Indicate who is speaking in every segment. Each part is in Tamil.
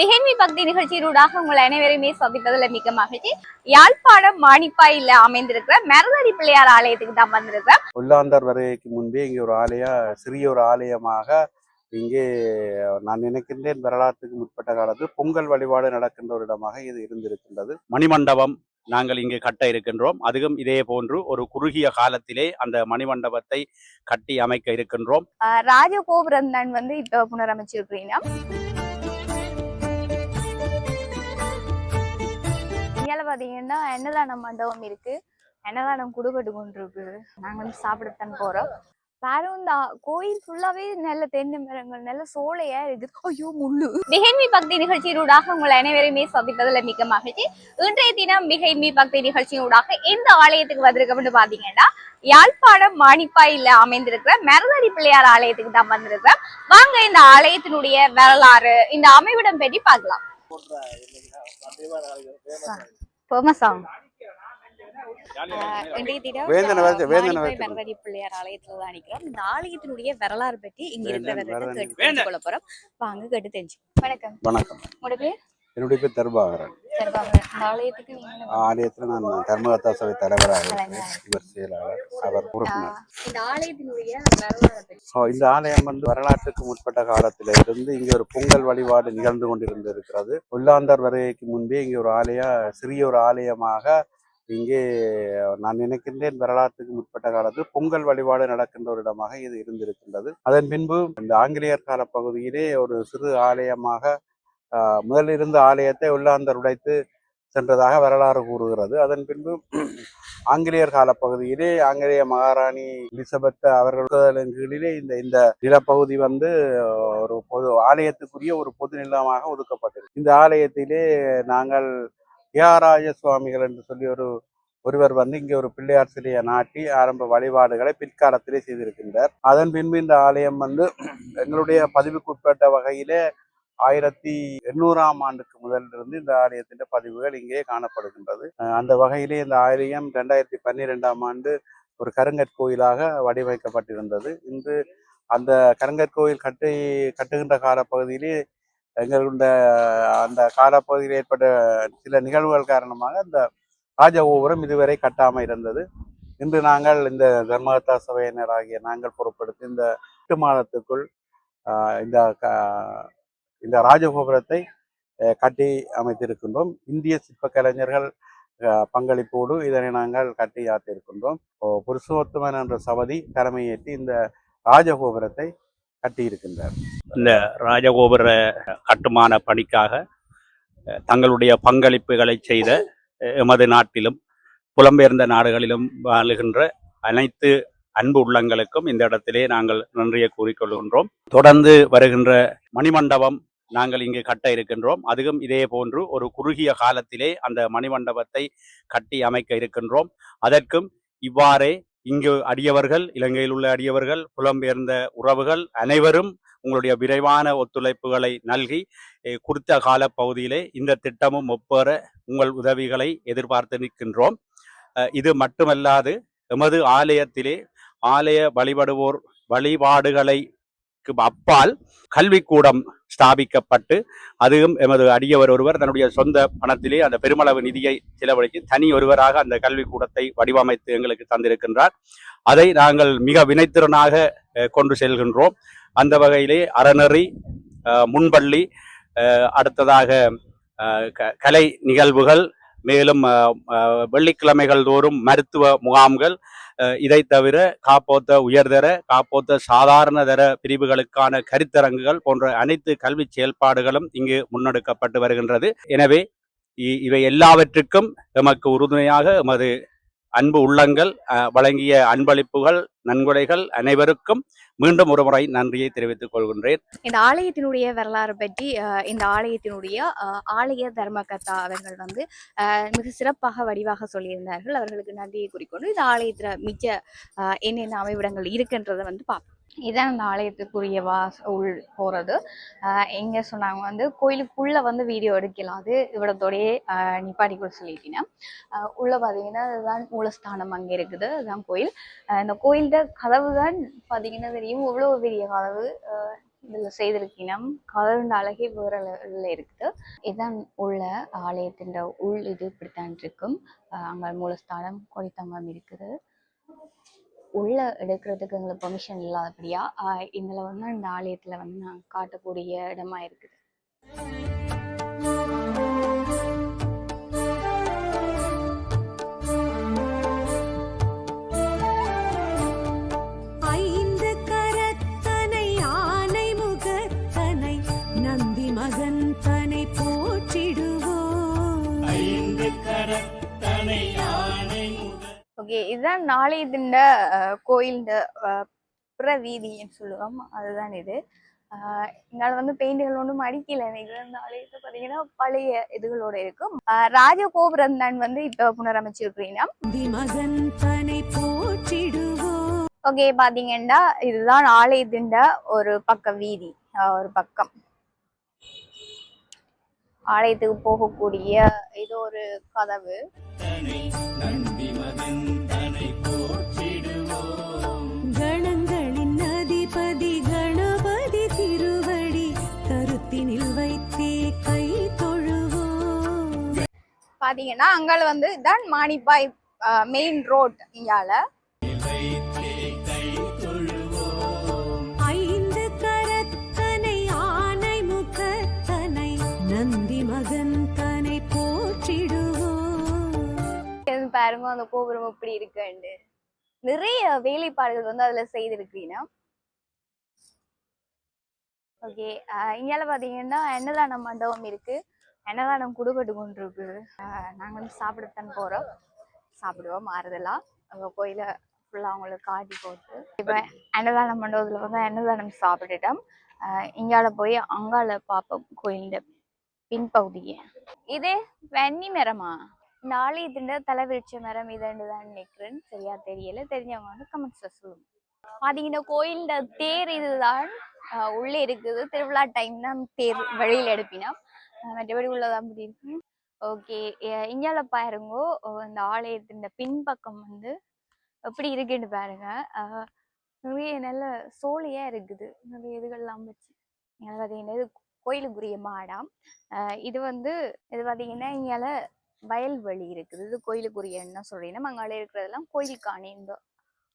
Speaker 1: பிஹேமி பக்தி நிகழ்ச்சியினூடாக உங்கள் அனைவரையுமே சந்திப்பதில் மிக்க மகிழ்ச்சி. யாழ்ப்பாணம் மாணிப்பாயில அமைந்திருக்கிற மரதடி பிள்ளையார் ஆலயத்துக்கு தான் வந்திருக்கிறோம்.
Speaker 2: உள்ளாந்தார் வருகைக்கு முன்பே இங்கே ஒரு ஆலயா சிறிய ஒரு ஆலயமாக இங்கே நான் நினைக்கின்றேன் வரலாற்றுக்கு முற்பட்ட காலத்தில் பொங்கல் வழிபாடு நடக்கின்ற ஒரு இடமாக இது இருந்திருக்கின்றது.
Speaker 3: மணிமண்டபம் நாங்கள் இங்கு கட்ட இருக்கின்றோம். அதுவும் இதே போன்று ஒரு குறுகிய காலத்திலே அந்த மணிமண்டபத்தை கட்டி அமைக்க இருக்கின்றோம்.
Speaker 1: ராஜகோபுரம் தான் வந்து இப்ப புனரமைச்சிருக்கிறீங்க. இங்கே பாத்தீங்கன்னா அன்னதான மண்டபம் இருக்கு. அன்னதானம் குடுபட்டு கொண்டு இருக்கு நாங்க வந்து சாப்பிடத்தான் போறோம். வேறும் இந்த கோயில் ஃபுல்லாவே நல்ல தென்னை மரங்கள் நல்ல சோலையா இருக்குது ஐயோ முள்ளு. மிகைமி பக்தி நிகழ்ச்சியினூடாக உங்கள் அனைவருமே சந்திப்பதில் மிக மகிழ்ச்சி. இன்றைய தினம் மிகைமி பக்தி நிகழ்ச்சியினூடாக எந்த ஆலயத்துக்கு வந்திருக்கோம்னு பாத்தீங்கன்னா யாழ்ப்பாணம் மாணிப்பாயில அமைந்திருக்கிற மரதடி பிள்ளையார் ஆலயத்துக்கு தான் வந்திருக்கிறோம். வாங்க இந்த ஆலயத்தினுடைய வரலாறு இந்த அமைவிடம் பற்றி பார்க்கலாம். ஃபேமஸ் ஆகும் பிள்ளையார் ஆலயத்துல நிக்கிறோம். இந்த ஆலயத்தினுடைய வரலாறு பற்றி இங்க
Speaker 2: வேந்தன்
Speaker 1: இருக்கிறவர்கிட்ட
Speaker 2: மரதடி.
Speaker 1: கேட்டு தெரிஞ்சு கொள்ள போறோம். வாங்க கேட்டு தெரிஞ்சு வணக்கம்.
Speaker 2: வணக்கம்.
Speaker 1: உங்களோட பேர்?
Speaker 2: என்னுடைய பேர் தர்பாகரன். ஆலயத்தில் நான் தர்மகர்த்தா சபை தலைவராக இருக்கிறேன். இவர் செயலாளர் அவர் உறுப்பினர்.
Speaker 1: இந்த
Speaker 2: ஆலயம் வந்து வரலாற்றுக்கு முற்பட்ட காலத்தில இருந்து இங்கே ஒரு பொங்கல் வழிபாடு நிகழ்ந்து கொண்டிருந்திருக்கிறது. உள்ளாந்தார் வருகைக்கு முன்பே இங்கே ஒரு ஆலயா சிறிய ஒரு ஆலயமாக இங்கே நான் நினைக்கின்றேன் வரலாற்றுக்கு முற்பட்ட காலத்தில் பொங்கல் வழிபாடு நடக்கின்ற ஒரு இடமாக இது இருந்திருக்கின்றது. அதன் பின்பு இந்த ஆங்கிலேயர் கால பகுதியிலே ஒரு சிறு ஆலயமாக ஆஹ், முதலில் இருந்த ஆலயத்தை உள்ளாந்தர் உடைத்து சென்றதாக வரலாறு கூறுகிறது. அதன் பின்பு ஆங்கிலேயர் கால பகுதியிலே ஆங்கிலேய மகாராணி எலிசபெத் அவர்களின் கீழிலே இந்த இந்த நிலப்பகுதி வந்து ஒரு பொது ஆலயத்துக்குரிய ஒரு பொது நிலமாக ஒதுக்கப்பட்டது இந்த ஆலயத்திலே நாங்கள் தியாகராஜ சுவாமிகள் என்று சொல்லி ஒரு ஒருவர் வந்து இங்கே ஒரு பிள்ளையார் சிலையை நாட்டி ஆரம்ப வழிபாடுகளை பிற்காலத்திலே செய்திருக்கின்றார். அதன் பின்பு இந்த ஆலயம் வந்து எங்களுடைய பதிவுக்குட்பட்ட வகையிலே ஆயிரத்தி எண்ணூறாம் ஆண்டுக்கு முதலிருந்து இந்த ஆலயத்தின் பதிவுகள் இங்கே காணப்படுகின்றது. அந்த வகையிலே இந்த ஆலயம் ரெண்டாயிரத்தி பன்னிரெண்டாம் ஆண்டு ஒரு கருங்கற்கோயிலாக வடிவமைக்கப்பட்டிருந்தது. இன்று அந்த கருங்கற்கோயில் கட்டி கட்டுகின்ற காலப்பகுதியிலே எங்களுடைய அந்த காலப்பகுதியில் ஏற்பட்ட சில நிகழ்வுகள் காரணமாக அந்த ராஜகோபுரம் இதுவரை கட்டாமல் இருந்தது. இன்று நாங்கள் இந்த தர்மகத்தா சபையினர் ஆகிய நாங்கள் பொறுப்படுத்தி இந்த எட்டு மாதத்துக்குள் இந்த இந்த ராஜகோபுரத்தை கட்டி அமைத்திருக்கின்றோம். இந்திய சிற்ப கலைஞர்கள் பங்களிப்போடு இதனை நாங்கள் கட்டி ஆத்திருக்கின்றோம் புருஷோத்தமன் என்ற சபதி தலைமையேற்றி இந்த ராஜகோபுரத்தை கட்டியிருக்கின்றார்.
Speaker 3: இந்த ராஜகோபுர கட்டுமான பணிக்காக தங்களுடைய பங்களிப்புகளை செய்த எமது நாட்டிலும் புலம்பெயர்ந்த நாடுகளிலும் வாழுகின்ற அனைத்து அன்பு உள்ளங்களுக்கும் இந்த இடத்திலே நாங்கள் நன்றியை கூறிக்கொள்கின்றோம். தொடர்ந்து வருகின்ற மணிமண்டபம் நாங்கள் இங்கு கட்ட இருக்கின்றோம். அதுவும் இதே போன்று ஒரு குறுகிய காலத்திலே அந்த மணிமண்டபத்தை கட்டி அமைக்க இருக்கின்றோம். அதற்கும் இவ்வாறே இங்கு அடியவர்கள் இலங்கையில் உள்ள அடியவர்கள் புலம்பெயர்ந்த உறவுகள் அனைவரும் உங்களுடைய விரைவான ஒத்துழைப்புகளை நல்கி குறித்த கால பகுதியிலே இந்த திட்டமும் ஒப்பேற உங்கள் உதவிகளை எதிர்பார்த்து நிற்கின்றோம். இது மட்டுமல்லாது எமது ஆலயத்திலே ஆலய வழிபடுவோர் வழிபாடுகளை அப்பால் கல்விக்கூடம் ஸ்தாபிக்கப்பட்டு அதுவும் எமது அடியவர் ஒருவர் தன்னுடைய சொந்த பணத்திலே அந்த பெருமளவு நிதியை செலவழித்து தனி ஒருவராக அந்த கல்விக்கூடத்தை வடிவமைத்து எங்களுக்கு தந்திருக்கின்றார். அதை நாங்கள் மிக வினைத்திறனாக கொண்டு செல்கின்றோம். அந்த வகையிலே அறநெறி முன்பள்ளி அடுத்ததாக க- கலை நிகழ்வுகள் மேலும் வெள்ளிக்கிழமைகள் தோறும் மருத்துவ முகாம்கள் இதை தவிர காப்போத்த உயர்தர காப்போத்த சாதாரண தர பிரிவுகளுக்கான கருத்தரங்குகள் போன்ற அனைத்து கல்வி செயல்பாடுகளும் இங்கு முன்னெடுக்கப்பட்டு வருகின்றது. எனவே இ- இவை எல்லாவற்றுக்கும் எமக்கு உறுதுணையாக எமது அன்பு உள்ளங்கள் அஹ், வழங்கிய அன்பளிப்புகள் நன்கொடைகள் அனைவருக்கும் மீண்டும் ஒரு முறை நன்றியை தெரிவித்துக் கொள்கின்றேன்.
Speaker 1: இந்த ஆலயத்தினுடைய வரலாறு பற்றி அஹ், இந்த ஆலயத்தினுடைய ஆலய தர்மகர்த்தா அவர்கள் வந்து மிக சிறப்பாக வடிவாக சொல்லியிருந்தார்கள். அவர்களுக்கு நன்றியை குறிக்கொண்டு இந்த ஆலயத்தில் மிச்ச என்னென்ன அமைவிடங்கள் இருக்குன்றதை வந்து பார்ப்போம். இதான் அந்த ஆலயத்துக்குரிய வாஸ் உள் போகிறது எங்கே எங்க சொன்னாங்க வந்து கோயிலுக்குள்ளே வந்து வீடியோ எடுக்கலாம். அது இவ்வளத்தோடயே கூட சொல்லிட்டீங்கன்னா உள்ளே பார்த்தீங்கன்னா அதுதான் மூலஸ்தானம் அங்கே இருக்குது. அதுதான் கோயில். இந்த கோயில்ட கதவு தான் பார்த்தீங்கன்னா தெரியும். இவ்வளோ பெரிய கதவு இதில் இதுல செய்திருக்கணும் அழகே வேற இருக்குது. இதான் உள்ள ஆலயத்தின் உள் இது இப்படித்தான் இருக்கும். அங்கே மூலஸ்தானம் கொடித்தங்கம் இருக்குது. உள்ள எடுக்கிறதுக்கு எங்களுக்கு பெர்மிஷன் இல்லாதபடியா ஆஹ் இதுல வந்து இந்த ஆலயத்துல வந்து நான் காட்டக்கூடிய இடமா இருக்குது. ஓகே இதுதான் நாளைய திண்ட கோயில் புற வீதின்னு சொல்லுவோம். அதுதான் இது. இங்கால வந்து பெயிண்டுகள் ஒன்றும் அடிக்கல. ஆலயத்தை பார்த்தீங்கன்னா பழைய இதுகளோட இருக்கும். ராஜகோபுரம் தான் வந்து இப்போ புனரமைச்சிருக்கிறீங்கன்னா ஓகே பாத்தீங்கன்னா இதுதான் ஆலயத்தின் ஒரு பக்க வீதி. ஒரு பக்கம். ஆலயத்துக்கு போகக்கூடிய இது ஒரு கதவு.
Speaker 4: அதிபதி கணபதி திருவடி கருத்தினில் வைத்தே கை தொழுவோம்.
Speaker 1: பாத்தீங்கன்னா அங்கால வந்து இதான் மானிப்பாய் மெயின் ரோட் இங்கால.
Speaker 4: ஐந்து கரத்தனை ஆனை முகத்தனை நந்தி மகன் தனை போற்றிடுவோம்.
Speaker 1: பாருங்க அந்த கோபுரம் எப்படி இருக்குன்னு நிறைய வேலைப்பாடுகள் வந்து அதுல செய்திருக்கீங்க ஓகே இங்கால பாத்தீங்கன்னா அன்னதான மண்டபம் இருக்கு. அன்னதானம் குடுபட்டு கொண்டு இருக்கு ஆஹ் நாங்க வந்து சாப்பிடத்தான் போறோம். சாப்பிடுவோம் மாறுதலாம் அங்க கோயில ஃபுல்லா அவங்களுக்கு காட்டி போட்டு. இப்ப அன்னதான மண்டபத்துல வந்து அன்னதானம் சாப்பிட்டுட்டோம். இங்கால போய் அங்கால பார்ப்போம் கோயிலின் பின்பகுதியை. இதே வன்னி மரமா? இந்த ஆலயத்தின் தலைவிருட்ச மரம் இதண்டு தான் நினைக்கிறேன் சரியா தெரியல. தெரிஞ்சவங்க வந்து கமெண்ட்ஸ்ல சொல்லுங்க. பாத்தீங்கன்னா கோயிலோட தேர் இதுதான். உள்ளே இருக்குது. திருவிழா டைம் தான் தேர் வழியில் எடுப்பினா. மற்றபடி உள்ளதான் அப்படி இருக்கு. ஓகே இங்கால பாருங்கோ ஆலயத்து இந்த ஆலயத்தின் பின்பக்கம் வந்து எப்படி இருக்குன்னு பாருங்க. நிறைய நல்ல சோலையா இருக்குது. நிறைய இதுகள்லாம் வச்சு. பார்த்தீங்கன்னா இது கோயிலுக்குரிய மாடாம் ஆஹ் இது வந்து இது பாத்தீங்கன்னா இங்கால வயல்வெளி இருக்குது. இது கோயிலுக்குரிய என்ன சொல்றீங்கன்னா அங்காலே இருக்கிறதெல்லாம் கோயில் காணி இந்த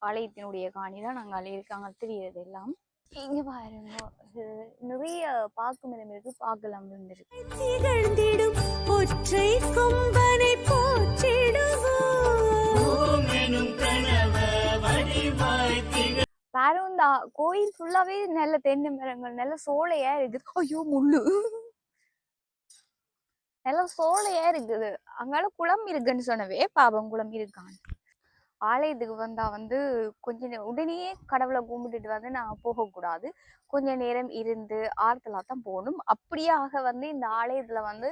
Speaker 1: ஆலயத்தினுடைய காணி தான் அங்காலே இருக்காங்க. தெரியுது எல்லாம் இங்க பாருங்க. இது நிறைய பாக்கு மரம் இருக்கு. பாக்கெல்லாம் விழுந்திருக்கு
Speaker 4: திகழ்ந்திடும். ஒற்றை கொம்பனை
Speaker 1: ஆ- கோயில் ஃபுல்லாவே நல்ல தென்னை மரங்கள் நல்ல சோலையா இருக்குது. ஐயோ முள்ளு. நல்ல சோலையா இருக்குது. அங்கால குளம் இருக்குன்னு சொன்னவே பாபம் குளம் இருக்கான் ஆலயத்துக்கு வந்தால் வந்து கொஞ்ச உடனே கடவுளை கும்பிட்டுட்டு வந்து நான் போகக்கூடாது. கொஞ்ச நேரம் இருந்து ஆறுதலா தான் போகணும் அப்படியாக வந்து இந்த ஆலயத்தில் வந்து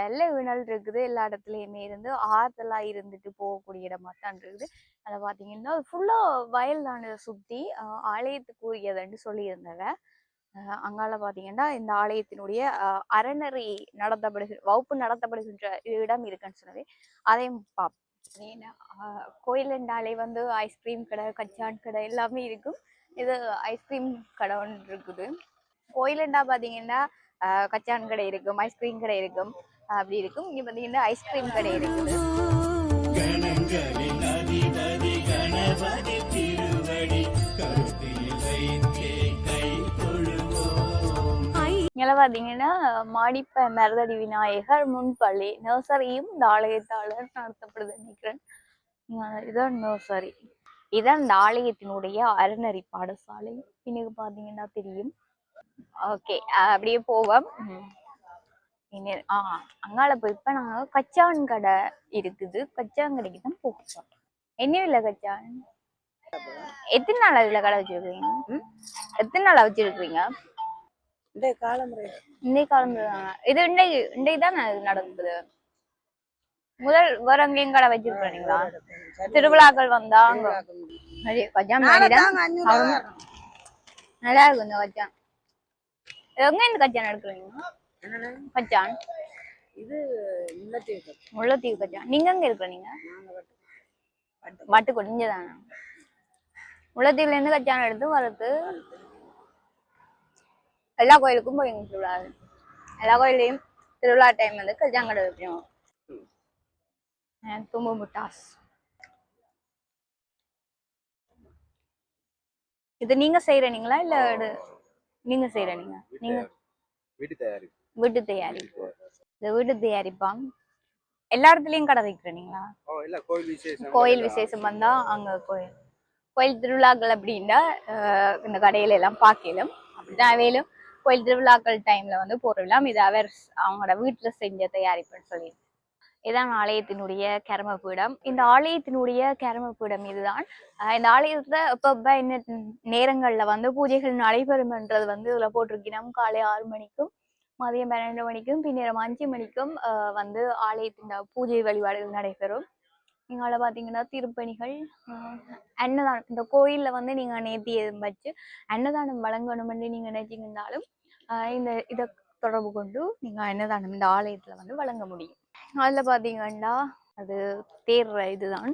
Speaker 1: நல்ல வினல் இருக்குது. எல்லா இடத்துலையுமே இருந்து ஆறுதலாக இருந்துட்டு போகக்கூடிய இடமா தான் இருக்குது. அதை பார்த்தீங்கன்னா ஃபுல்லாக வயல் தான் சுற்றி சுத்தி ஆஹ் ஆலயத்துக்குரியதுன்னு சொல்லியிருந்தவ அங்கால பார்த்தீங்கன்னா இந்த ஆலயத்தினுடைய அறநெறி நடத்தப்படுகிற வகுப்பு நடத்தப்படுகின்ற இடம் இருக்குன்னு சொன்னவே அதையும் பார்ப்போம் ஏன்னா ஆஹ் கோயிலுண்டாலே வந்து ஐஸ்கிரீம் கடை கச்சான் கடை எல்லாமே இருக்கும். இது ஐஸ்கிரீம் கடை ஒன்று இருக்குது. கோயிலுண்டா பார்த்தீங்கன்னா கச்சான் கடை இருக்கும் ஐஸ்கிரீம் கடை இருக்கும். அப்படி இருக்கும். இங்க பார்த்தீங்கன்னா ஐஸ்கிரீம் கடை இருக்குது. இங்கே பார்த்தீங்கன்னா மாடிப்ப மருதடி விநாயகர் முன்பள்ளி நர்சரியும் இந்த ஆலயத்தாளர் நடத்தப்படுது நினைக்கிறேன். இதான் நர்சரி இதான் இந்த ஆலயத்தினுடைய அறநெறி பாடசாலை. பின்னுக்கு பார்த்தீங்கன்னா தெரியும். ஓகே அப்படியே போவோம். ஆ அங்கால போய் இப்போ நாங்கள் கச்சான் கடை இருக்குது. கச்சான் கடைக்கு தான் போகிறோம் என்ன இல்லை கச்சான்? எத்தனை நாள் அதில் கடை வச்சிருக்கீங்க எத்தனை நாள் வச்சிருக்கீங்க
Speaker 5: இந்த காலமுறை.
Speaker 1: இன்னை காலம் இது இன்னைக்கு இன்னைக்கு தான் நடக்குது? முதல் வேற எங்கேயும் கடை வச்சிருக்கீங்களா திருவிழாக்கள் வந்தா? அங்க கஜான் அவங்க- நல்லா இருக்கும் இந்த கச்சான் இது எங்க இந்த கச்சான் எடுக்கிறீங்க? கச்சான்?
Speaker 5: இது இல்லத்தீவு
Speaker 1: முல்லைத்தீவு கச்சான். நீங்க எங்க இருக்கிறீங்க
Speaker 5: நாங்க?
Speaker 1: மட்டுக்கு நீங்க தானே முல்லைத்தீவுல இருந்து கச்சான் எடுத்து வரது எல்லா கோயிலுக்கும் போய் திருவிழா எல்லா கோயிலையும் திருவிழா டைம் வந்து கல்யாங்கடை வைப்போம் தும்பு முட்டாஸ் இது நீங்க செய்யறீங்களா இல்ல இது- நீங்க செய்யறீங்க நீங்க
Speaker 2: வீட்டு தயாரி
Speaker 1: வீட்டு தயாரிப்பு இந்த வீட்டு தயாரிப்பான் எல்லா இடத்துலயும் கடை வைக்கிறீங்களா
Speaker 2: இல்ல கோயில் விசேஷம்
Speaker 1: வந்தா அங்க கோயில் கோயில் திருவிழாக்கள் அப்படின்னா இந்த கடையில எல்லாம் பார்க்கலாம் அப்படிதான் வேலும் கோயில் திருவிழாக்கள் டைம்ல வந்து போறலாம் இது அவர் அவங்களோட வீட்டுல செஞ்ச தயாரிப்புன்னு சொல்லி இதான் ஆலயத்தினுடைய கர்மபீடம். இந்த ஆலயத்தினுடைய கர்மபீடம் இதுதான். இந்த ஆலயத்துல இப்ப என்ன நேரங்கள்ல வந்து பூஜைகள் நடைபெறும்ன்றது வந்து இதுல போட்டிருக்கணும் காலை ஆறு மணிக்கும் மதியம் பன்னெண்டு மணிக்கும் பின்னர் அஞ்சு மணிக்கும் வந்து ஆலயத்தின் பூஜை வழிபாடுகள் நடைபெறும். இங்கால பார்த்தீங்கன்னா திருப்பணிகள் அன்னதானம். இந்த கோயில்ல வந்து நீங்க நேர்த்தி வச்சு அன்னதானம் வழங்கணும்னு நீங்க நினைச்சீங்கன்னாலும் இந்த இதை தொடர்பு கொண்டு நீங்கள் என்னதானம் இந்த ஆலயத்தில் வந்து வழங்க முடியும். அதில் பார்த்தீங்கன்னா அது தேர்ற இதுதான்.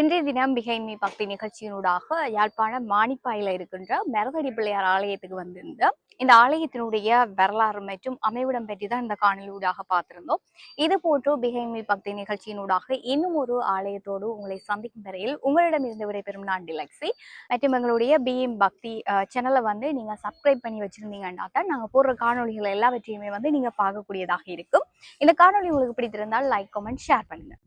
Speaker 1: இன்றைய தினம் பிகைன் மீ பக்தி நிகழ்ச்சியினூடாக யாழ்ப்பாணம் மாணிப்பாயில் இருக்கின்ற மரதடி பிள்ளையார் ஆலயத்துக்கு வந்திருந்தோம் இந்த ஆலயத்தினுடைய வரலாறு மற்றும் அமைவிடம் பற்றி தான் இந்த காணொலியூடாக பார்த்திருந்தோம். இது போன்று பிகைன் மீ பக்தி நிகழ்ச்சியினூடாக இன்னும் ஒரு ஆலயத்தோடு உங்களை சந்திக்கும் வரையில் உங்களிடமிருந்து விடைபெறும் நான் டிலக்ஸி. மற்றும் எங்களுடைய பிஎம் பக்தி சேனலை வந்து நீங்கள் சப்ஸ்கிரைப் பண்ணி வச்சிருந்தீங்கன்னா தான் நாங்கள் போடுற காணொளிகள் எல்லாவற்றையுமே வந்து நீங்கள் பார்க்கக்கூடியதாக இருக்கும். இந்த காணொளி உங்களுக்கு பிடித்திருந்தால் லைக் கமெண்ட் ஷேர் பண்ணுங்கள்